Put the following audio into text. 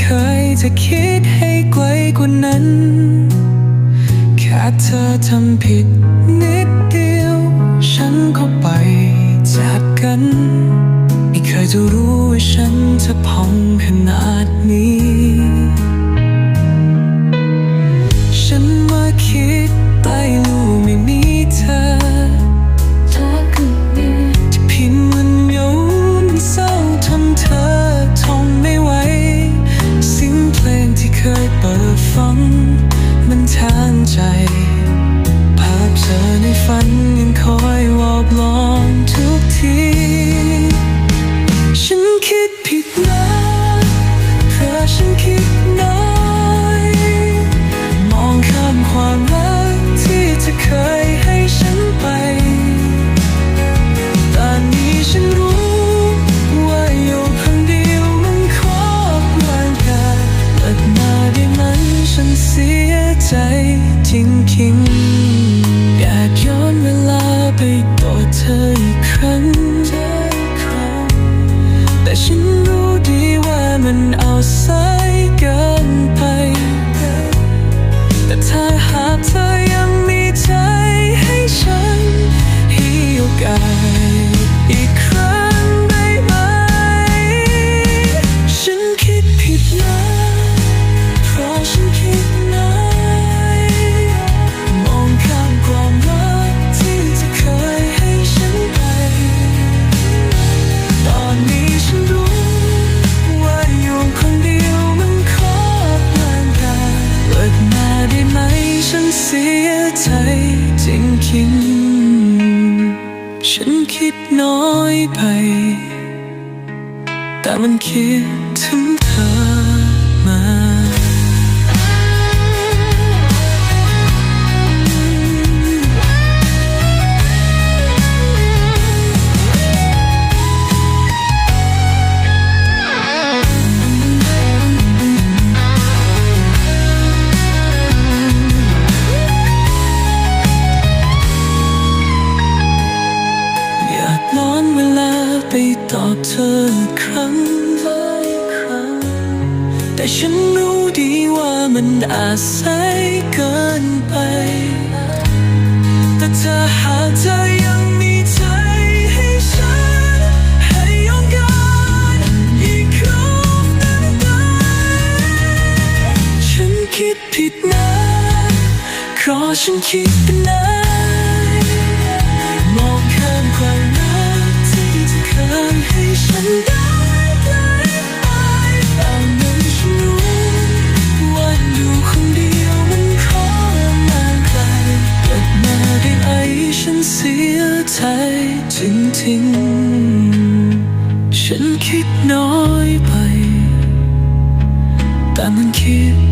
เคยจะคิดให้ไกลกว่านั้น แค่เธอทำผิดนิดเดียว ฉันก็ไปจากกัน ไม่เคยจะรู้ว่าฉันจะพองขนาดนี้ ทิ้ง ฉันคิดน้อยไป แต่มันคิดถึง แต่ฉันรู้ดีว่ามันอาศัยเกินไป แต่เธอหากเธอยังมีใจให้ฉัน ให้ยอมการอีกครั้งนึงได้ฉันคิดผิดนะ เพราะฉันคิดเป็นนะ ใช้จริงๆ ฉันคิดน้อยไป แต่มันคิด